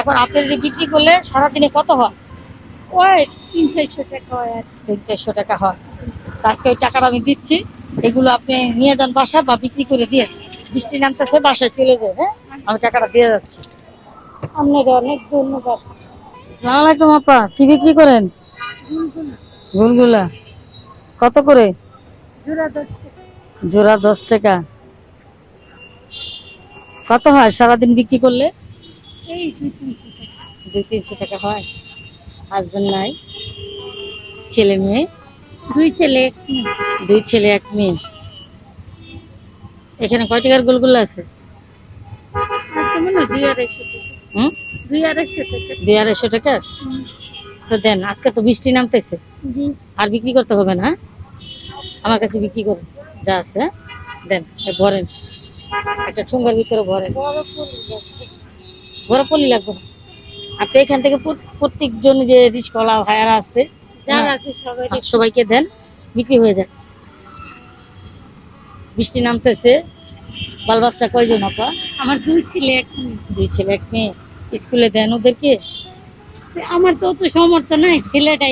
এখন আপেল বিক্রি করলে সারাদিনে কত হয়? ওই তিন চারশো টাকা হয় আর তিন চারশো টাকা হয়। আজকে ওই টাকাটা আমি দিচ্ছি। এগুলো আপনি নিয়ে যান বাসা বা বিক্রি করে দিয়ে বৃষ্টি নামতেছে বাসায় চলে যায় হ্যাঁ? আমি টাকাটা দিয়ে যাচ্ছি। আপনাদের অনেক ধন্যবাদ। আসসালামু আলাইকুম আপা কি বিক্রি করেন? গুলগুলা কত করে? জোড়া দশ টাকা। কত হয় সারাদিন বিক্রি করলে? এই দুই তিনশো টাকা। হয়। হাজবেন্ড নাই ছেলে মেয়ে দুই ছেলে দুই ছেলে এক মেয়ে। এখানে কয় টাকার গোলগুলো আছে? দুই আড়াইশো টাকা। তো দেন আজকে তো বৃষ্টি নামতেছে। আর বিক্রি করতে হবে না হ্যাঁ? আমার কাছে বিক্রি করুন যা আছে হ্যাঁ? দেন ভরেন। একটা ঠুঙ্গার ভিতরে ভরেন। বড় পলি লাগবে না। আপনি এখান থেকে প্রত- প্রত্যেকজন যে রিস্কলা ভাইয়ারা আছে হ্যাঁ, সবাইকে দেন বিক্রি হয়ে যায় বৃষ্টি নামতেছে বাল বাচ্চা কয়জন আপা? আমার দুই ছেলে এক মেয়ে। দুই ছেলে এক মেয়ে। স্কুলে দেন ওদেরকে? আমার তো অত সমর্থ নাই ছেলেটা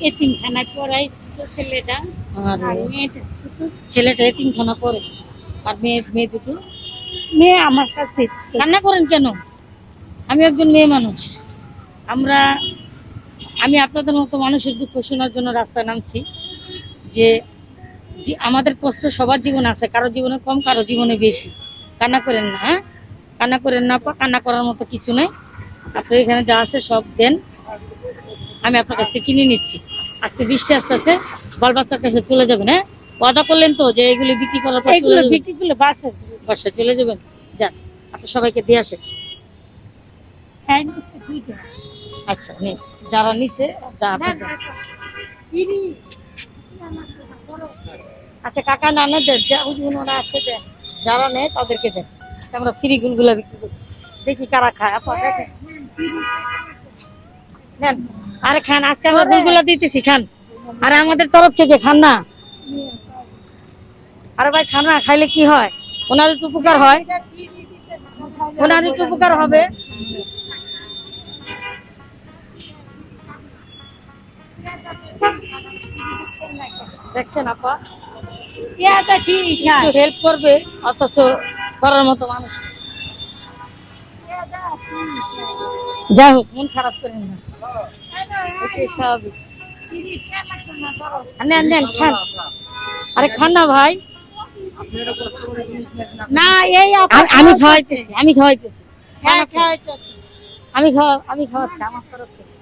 এতিমখানায় পড়াই ছোট ছেলেটা। আর মেয়েটা ছোট। ছেলেটা এতিমখানা পড়ে আর মেয়ে মেয়ে দুটো? মেয়ে আমার সাথে। রান্না করেন কেন? আমি একজন মেয়ে মানুষ। আমরা আমি আপনাদের মতো মানুষের দুঃখ শোনার জন্য রাস্তায় নামছি যে আমাদের কষ্ট সবার জীবনে আছে কারও জীবনে কম কারও জীবনে বেশি। কান্না করেন না হ্যাঁ? কান্না করেন না কান্না করার মতো কিছু নেই। আপনার এখানে যা আছে সব দেন। আমি আপনার কাছ থেকে কিনে নিচ্ছি। আজকে বৃষ্টি আসতে আসতে বাল বাচ্চার কাছে চলে যাবেন হ্যাঁ? ওয়াদা করলেন তো যে এগুলি বিক্রি করার পর বিক্রি করলে বাসা বাসায় চলে যাবেন। যান আপনি সবাইকে দিয়ে আসেন। আচ্ছা নে যারা নিছে। আচ্ছা কাকা না না দেন যা ওরা আছে দেন। যারা নেয় তাদেরকে দেন। আমরা ফ্রি গুলগুলা বিক্রি করি। দেখি কারা খায় আপা দেখেন। নেন। আরে খান আজকে আমরা গুলগুলা দিতেছি খান। আরে আমাদের তরফ থেকে খান না। আরে ভাই খান না খাইলে কি হয়? ওনার একটু উপকার হয়। ওনার একটু উপকার হবে। দেখছেন আপা? ইয়াটা ঠিক একটু হেল্প করবে অথচ করার মতো মানুষ। যাই হোক মন খারাপ করেন না এটাই স্বাভাবিক। নেন নেন খান। আরে খান না ভাই। না এই আমি- খাওয়াইতেছি আমি খাওয়াইতেছি। হ্যাঁ আমি খাওয়া আমি খাওয়াচ্ছি আমার তরফ থেকে।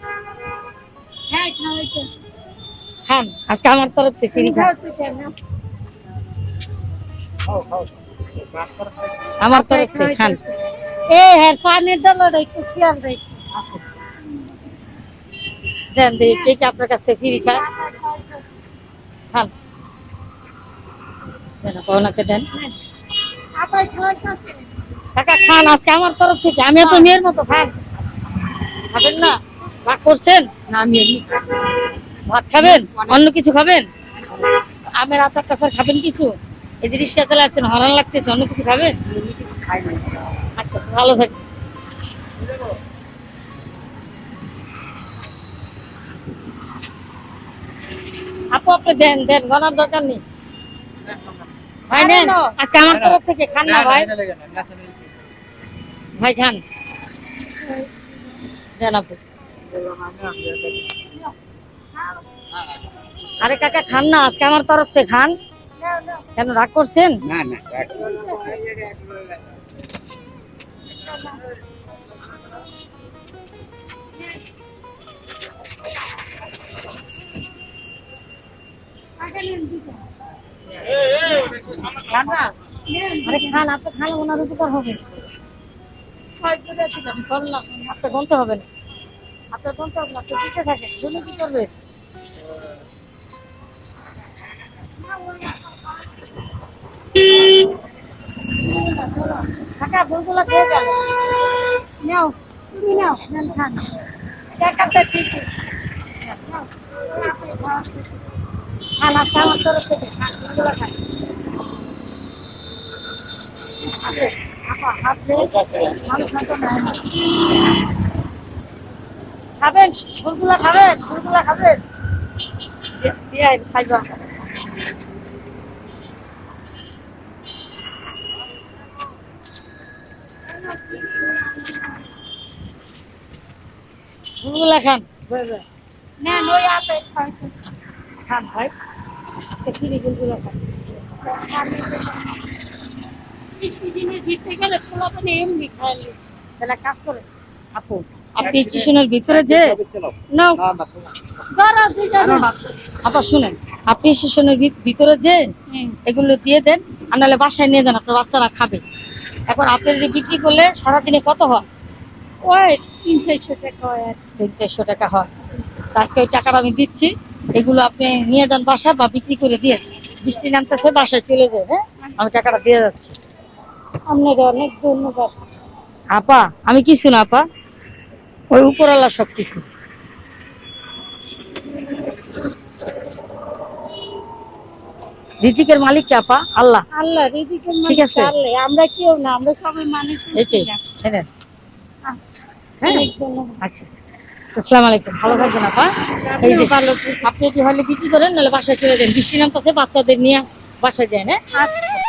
হ্যাঁ খাওয়াইতেছে। খান আজকে আমার তরফ থেকে ফ্রি খান। আমার তরফ থেকে খান। এ হ্যাঁ পানির একটু খেয়াল রাখি। দেন দেখি কে কে আপনার কাছ থেকে ফ্রি খায়। খান। দেন আপা, দেন। কাকা খান আজকে আমার তরফ থেকে। আমি তো মেয়ের মতো খান। খাবেন না? ভাগ করছেন? না আমি এমনি। ভাত খাবেন? অন্য কিছু খাবেন? আমের আচার টাচার খাবেন কিছু? এই যে রিক্সা চালাচ্ছেন হরান লাগতেছে অন্য কিছু খাবেন? আচ্ছা ভালো থাকবেন আপু আপনি দেন দেন গনার দরকার নেই। ভাই নেন আজকে আমার তরফ থেকে খান না ভাই। ভাই খান। দেন আপু। আরে কাকা খান না আজকে আমার তরফ থেকে খান। কেন রাগ করছেন? না না খান আরে খান আপনি খান ওনার উপকার হবে। আমি বললাম আপনার গনতে হবে না। আপনার গনতে হবে না আপনি দিতে থাকেন। জন্য কি করবে? কাকা বলগুলো খেয়ে যান নাও তুমি নাও নেন খান টাকাটা ঠিক খান আজকে আমার তরফ থেকে খান খান না খাবেন? ফুলগুলা খাবেন? ফুলগুলা খাবেন? খাইবা ফুলগুলা খান। না নই আপে খান ভাই। কিনে খান? আপনি স্টেশনের ভিতরে যে শুনেন আপনি স্টেশনের ভিতরে যে এগুলো দিয়ে দেন আর নাহলে বাসায় নিয়ে যান আপনার বাচ্চারা খাবে। এখন আপনি বিক্রি করলে সারাদিনে কত হয়? ওই তিন চারশো টাকা হয় আর তিন চারশো টাকা হয়। আজকে ওই টাকাটা আমি দিচ্ছি। এগুলো আপনি নিয়ে যান বাসা বা বিক্রি করে দিয়ে বৃষ্টি নামতেছে বাসায় চলে যায় হ্যাঁ? আমি টাকাটা দিয়ে যাচ্ছি। আপনাদের অনেক ধন্যবাদ। আপা আমি কিছু না আপা। ওই উপরওয়ালা সব কিছু। রিজিকের মালিক কে আপা? আল্লাহ। আল্লাহ রিজিকের ঠিক মালিক আছে। আল্লাহ। আমরা কেউ না আমরা সবাই মানুষ এইটাই হ্যাঁ। আচ্ছা হ্যাঁ আচ্ছা। আসসালামু আলাইকুম। ভালো থাকবেন আপা। এই যে আপনি এটি হলে বিক্রি করেন? নাহলে বাসায় চলে যান। বৃষ্টি নামতেছে বাচ্চাদের নিয়ে বাসায় যায় না? আচ্ছা।